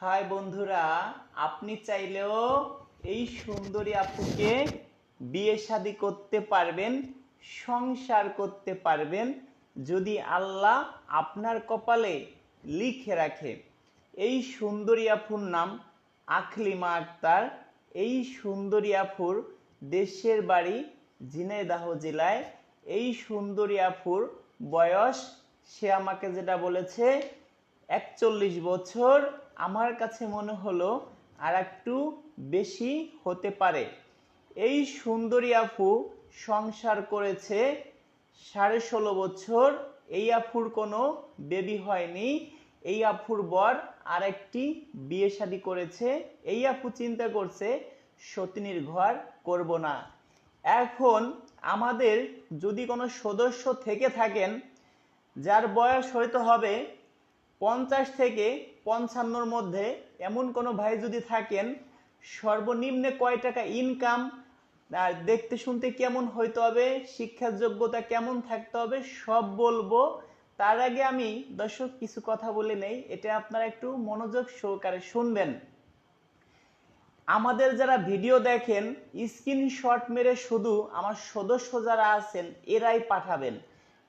High বন্ধুরা, আপনি চাইলেও এই সুন্দরী আপুকে বিয়ে শাদি করতে পারবেন, সংসার করতে পারবেন, যদি আল্লাহ আপনার কপালে লিখে রাখে। এই সুন্দরী আফুর নাম আখলিমা আক্তার। এই সুন্দরী আফুর দেশের বাড়ি ঝিনাইদহ জেলায়। এই সুন্দরী আফুর বয়স, সে আমাকে যেটা বলেছে, একচল্লিশ বছর। আমার কাছে মনে হলো আর একটু বেশি হতে পারে। এই সুন্দরী আফু সংসার করেছে সাড়ে ষোলো বছর। এই আফুর কোনো বেবি হয়নি। এই আফুর বর আর একটি বিয়ে শাদী করেছে। এই আফু চিন্তা করছে, সতিনীর ঘর করব না। এখন আমাদের যদি কোনো সদস্য থেকে থাকেন, যার বয়স হয়তো হবে পঞ্চাশ থেকে পঞ্চান্নর মধ্যে এমন কোনো ভাই যদি থাকেন, সর্বনিম্নে কয় টাকা ইনকাম আর দেখতে শুনতে কেমন হইতে হবে, শিক্ষার যোগ্যতা কেমন থাকতে হবে, সব বলব। তার আগে আমি, দর্শক, কিছু কথা বলে নেই, এটা আপনারা একটু মনোযোগ সহকারে শুনবেন। আমাদের যারা ভিডিও দেখেন, স্ক্রিনশট মেরে শুধু আমার সদস্য যারা আছেন, এরাই পাঠাবেন।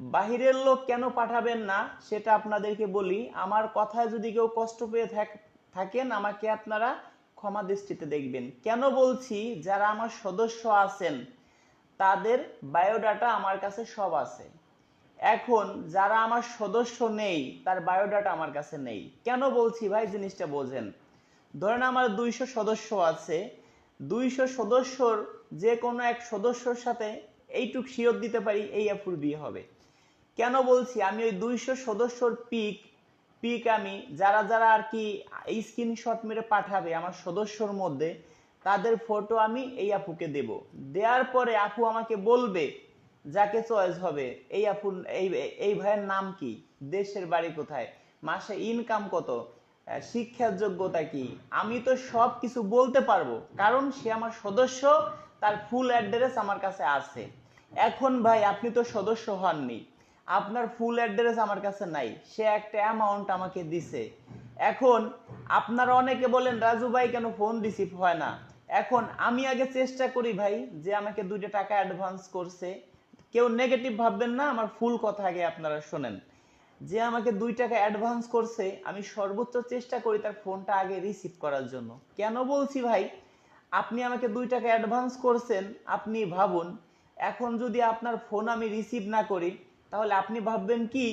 বাহিরের লোক কেন পাঠাবেন না? সেটা আপনাদেরকে বলি। আমার কথায় যদি কেউ কষ্ট পেয়ে থাক- থাকেন, আমাকে আপনারা ক্ষমা দৃষ্টিতে দেখবেন। কেন বলছি? যারা আমার সদস্য আছেন, তাদের বায়োডাটা আমার কাছে সব আছে। এখন যারা আমার সদস্য নেই, তার বায়োডাটা আমার কাছে নেই। কেন বলছি ভাই জিনিসটা বোঝেন? ধরেন আমার দুইশো সদস্য আছে। দুইশো সদস্যর যে কোনো এক সদস্যর সাথে এইটুক শিওর দিতে পারি, এই অ্যাপুর বিয়ে হবে। কেন বলছি? আমি ওই দুইশো সদস্যর পিক পিক আমি, যারা যারা আর কি এই স্ক্রিনশট মেরে পাঠাবে আমার সদস্যর মধ্যে, তাদের ফটো আমি এই আপুকে দেব। দেওয়ার পরে আপু আমাকে বলবে, যাকে চয়েস হবে, এই আপু এই এই ভাইয়ের নাম কি? দেশের বাড়ি কোথায়? মাসে ইনকাম কত? শিক্ষার যোগ্যতা কি? আমি তো সব কিছু বলতে পারব, কারণ সে আমার সদস্য, তার ফুল অ্যাড্রেস আমার কাছে আছে। এখন ভাই, আপনি তো সদস্য হননি। আপনার ফুল অ্যাড্রেস আমার কাছে নাই। সে একটা অ্যামাউন্ট আমাকে দিছে। এখন আপনারা অনেকে বলেন, রাজু ভাই, কেন ফোন রিসিভ হয় না? এখন আমি আগে চেষ্টা করি ভাই, যে আমাকে দুইটা টাকা অ্যাডভান্স করছে। কেউ নেগেটিভ ভাববেন না, আমার ফুল কথা আগে আপনারা শোনেন। যে আমাকে দুই টাকা অ্যাডভান্স করছে, আমি সর্বোচ্চ চেষ্টা করি তার ফোনটা আগে রিসিভ করার জন্য। কেন বলছি ভাই? আপনি আমাকে দুই টাকা অ্যাডভান্স করছেন, আপনি ভাবুন, এখন যদি আপনার ফোন আমি রিসিভ না করি তাহলে আপনি ভাববেন কি,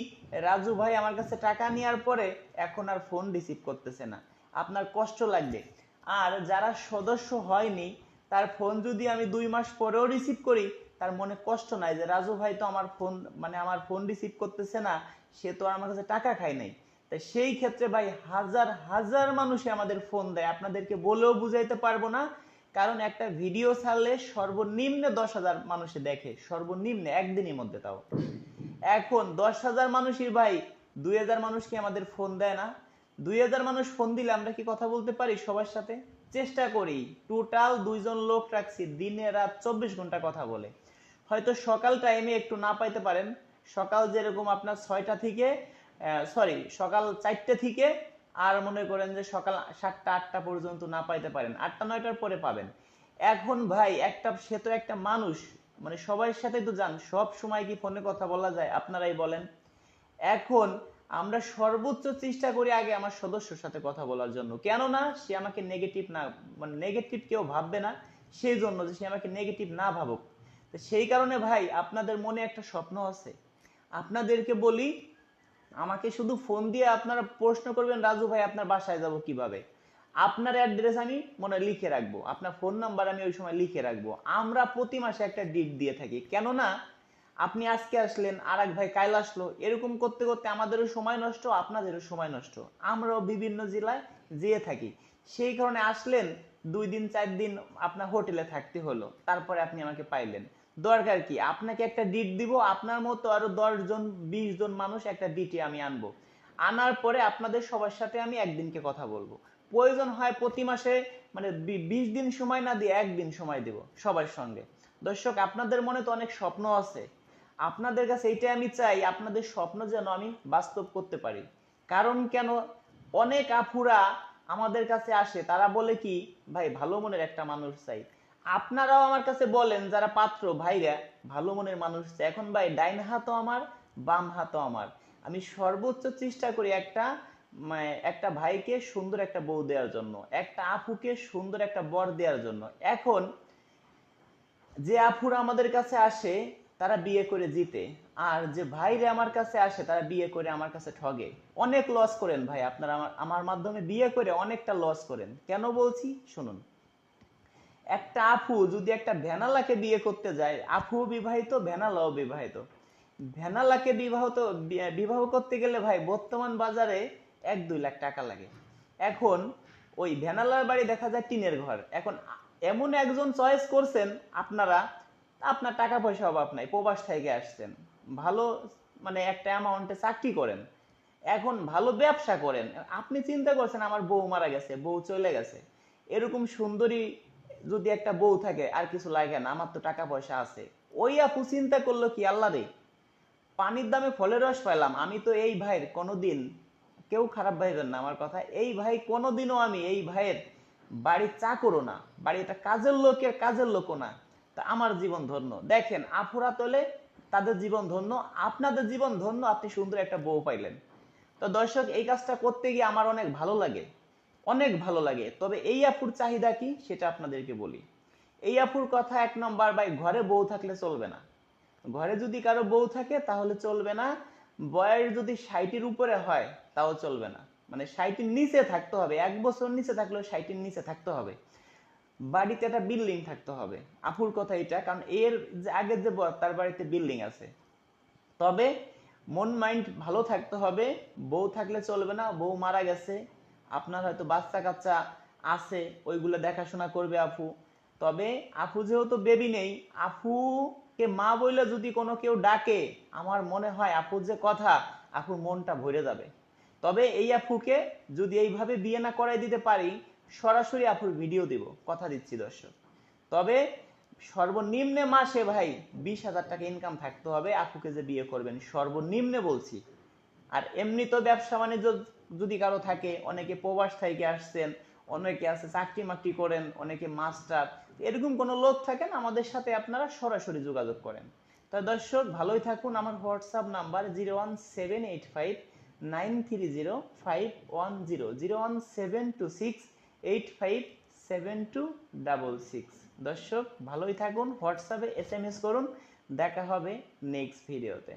রাজু ভাই আমার কাছে টাকা নেওয়ার পরে এখন আর ফোন রিসিভ করতেছে না। আপনার কষ্ট লাগবে। আর যারা সদস্য হয়নি, তার ফোন যদি আমি দুই মাস পরেও রিসিভ করি, তার মনে কষ্ট নাই যে রাজু ভাই তো আমার ফোন মানে আমার ফোন রিসিভ করতেছে না, সে তো আমার কাছে টাকা খায় নাই। তাই সেই ক্ষেত্রে ভাই হাজার হাজার মানুষে আমাদের ফোন দেয়। আপনাদেরকে বলেও বুঝাইতে পারব না, কারণ একটা ভিডিও ছাড়লে সর্বনিম্ন দশ হাজার মানুষে দেখে, সর্বনিম্ন একদিনের মধ্যে তাও। এখন দশ হাজার মানুষই ভাই, দুই হাজার মানুষ কি আমাদের ফোন দেয় না? দুই হাজার মানুষ ফোন দিলে আমরা কি কথা বলতে পারি সবার সাথে? চেষ্টা করি। টোটাল দুইজন লোক রাখছি, দিনে রাত চব্বিশ ঘণ্টা কথা বলে। হয়তো সকাল টাইমে একটু না পাইতে পারেন। সকাল যেরকম আপনার ছয়টা থেকে সরি সকাল চারটে থেকে, আর মনে করেন যে সকাল সাতটা, আটটা পর্যন্ত না পাইতে পারেন। আটটা, নয়টার পরে পাবেন। এখন ভাই, একটা, সে তো একটা মানুষ। মানে সবার সাথে তো যান, সব সময় কি ফোনে কথা বলা যায়? আপনারাই বলেন। এখন আমরা সর্বোচ্চ চেষ্টা করি আগে আমার সদস্যর সাথে কথা বলার জন্য। কেননা সে আমাকে নেগেটিভ না মানে নেগেটিভ কেউ ভাববে না, সেই জন্য যে সে আমাকে নেগেটিভ না ভাবুক। তো সেই কারণে ভাই, আপনাদের মনে একটা স্বপ্ন আছে। আপনাদেরকে বলি, আমাকে শুধু ফোন দিয়ে আপনারা প্রশ্ন করবেন, রাজু ভাই, আপনার বাসায় যাব কীভাবে? আপনার অ্যাড্রেস আমি মনে লিখে রাখব। আপনার ফোন নাম্বার আমি ওই সময় লিখে রাখব। আমরা প্রতি মাসে একটা ডিট দিয়ে থাকি। কেননা, আপনি আজকে আসলেন আর এক ভাই কাল আসলো, এরকম করতে করতে আমাদেরও সময় নষ্ট, আপনাদেরও সময় নষ্ট। আমরাও বিভিন্ন জেলায় যেয়ে থাকি। সেই কারণে আসলেন, দুই দিন, চার দিন আপনার হোটেলে থাকতে হলো। তারপরে আপনি আমাকে পাইলেন। দরকার কি? আপনাকে একটা ডিট দিব, আপনার মতো আরও দশ জন, বিশ জন মানুষ একটা ডিটে আমি আনব। আনার পরে আপনাদের সবার সাথে আমি একদিনকে কথা বলব। প্রয়োজন হয় প্রতি মাসে মানে বিশ দিন সময় না দিয়ে একদিন সময় দেব সবার সঙ্গে। দর্শক, আপনাদের মনে তো অনেক স্বপ্ন আছে। আপনাদের কাছে এইটাই আমি চাই, আপনাদের স্বপ্ন যেন আমি বাস্তব করতে পারি। কারণ কেন? অনেক আফুরা আমাদের কাছে আসে, তারা বলে কি, ভাই, ভালো মনের একটা মানুষ চাই। আপনারাও আমার কাছে বলেন, যারা পাত্র, ভাইরা, ভালো মনের মানুষ চাই। এখন ভাই, ডাইন হাতও আমার, বাম হাতও আমার। আমি সর্বোচ্চ চেষ্টা করি একটা মানে একটা ভাইকে সুন্দর একটা বউ দেওয়ার জন্য, একটা আপুকে সুন্দর একটা বর দেওয়ার জন্য। এখন যে আফুরা আমাদের কাছে আসে, তারা বিয়ে করে জিতে। আর যে ভাইরে আমার কাছে আসে, তারা বিয়ে করে আমার কাছে ঠগে। অনেক লস করেন ভাই, আপনারা আমার আমার মাধ্যমে বিয়ে করে অনেকটা লস করেন। কেন বলছি? শুনুন। একটা আফু যদি একটা ভ্যানালাকে বিয়ে করতে যায় আফু বিবাহিত ভ্যানালাও বিবাহিত। ভ্যানালাকে বিবাহিত, বি- বিবাহ করতে গেলে ভাই, বর্তমান বাজারে এক দুই লাখ টাকা লাগে। এখন ওই ভ্যানালার বাড়ি দেখা যায় টিনের ঘর। এখন এমন একজন চয়েস করছেন, আপনারা, আপনার টাকা পয়সা অভাব নাই, প্রবাস থেকে আসছেন। ভালো মানে একটা অ্যামাউন্টে চাকরি করেন। এখন ভালো ব্যবসা করেন। আপনি চিন্তা করছেন, আমার বউ মারা গেছে, বউ চলে গেছে। এরকম সুন্দরী যদি একটা বউ থাকে, আর কিছু লাগে না, আমার তো টাকা পয়সা আছে। ওই আপু চিন্তা করল কি, আল্লাহ রে, পানির দামে ফলের রস পাইলাম। আমি তো এই ভাইয়ের কোনোদিন কেউ খারাপ ভাইবেন না, আমার কথা। এই ভাই কোনোদিনও আমি, এই ভাইয়ের বাড়ির চা করো না, বাড়ি একটা কাজের লোকের, কাজের লোকও না। তা আমার জীবন ধন্য। দেখেন আফুরা তোলে, তাদের জীবন ধন্য, আপনাদের জীবন ধন্য, আপনি সুন্দর একটা বউ পাইলেন। তো দর্শক, এই কাজটা করতে গিয়ে আমার অনেক ভালো লাগে, অনেক ভালো লাগে। তবে এই আপুর চাহিদা কি, সেটা আপনাদেরকে বলি। এই আপুর কথা এক নম্বর, ভাই, ঘরে বউ থাকলে চলবে না। ঘরে যদি কারও বউ থাকে, তাহলে চলবে না। বয়স যদি ষাটের উপরে হয়, তাও চলবে না। মানে ষাটের নিচে থাকতে হবে। এক বছর নিচে থাকলেও ষাটের নিচে থাকতে হবে। বাড়িতে একটা বিল্ডিং থাকতে হবে। আপুর কথা এটা, কারণ এর যে আগের যে বর তার বাড়িতে বিল্ডিং আছে। তবে মন মাইন্ড ভালো থাকতে হবে। বউ থাকলে চলবে না। বউ মারা গেছে। আপনার হয়তো বাচ্চা কাচ্চা আছে। ওইগুলো দেখাশোনা করবে আপু। তবে আপু যেহেতু বেবি নেই আপুকে মা বইলে যদি কোনো কেউ ডাকে, আমার মনে হয় আপুর যে কথা, আপুর মনটা ভরে যাবে। তবে এই আপুকে যদি এইভাবে বিয়ে না করাই দিতে পারি, সরাসরি আপুর ভিডিও দিব, কথা দিচ্ছি দর্শক। তবে সর্বনিম্নে মাসে ভাই বিশ হাজার টাকা ইনকাম থাকতে হবে, আপুকে যে বিয়ে করবেন, সর্বনিম্নে বলছি। আর এমনি তো ব্যবসা বাণিজ্য যদি কারও থাকে, অনেকে প্রবাস থেকে আসছেন, অনেকে আছে চাকরি মাকরি করেন, অনেকে মাস্টার এরকম কোনো লোক থাকেন, আমাদের সাথে আপনারা সরাসরি যোগাযোগ করেন। তা দর্শক, ভালোই থাকুন। আমার WhatsApp number zero one seven eight five nine three zero five one zero zero one seven two six eight five seven two double six. দর্শক, ভালোই থাকুন। হোয়াটসঅ্যাপে এস এম এস করুন। দেখা হবে নেক্সট ভিডিওতে।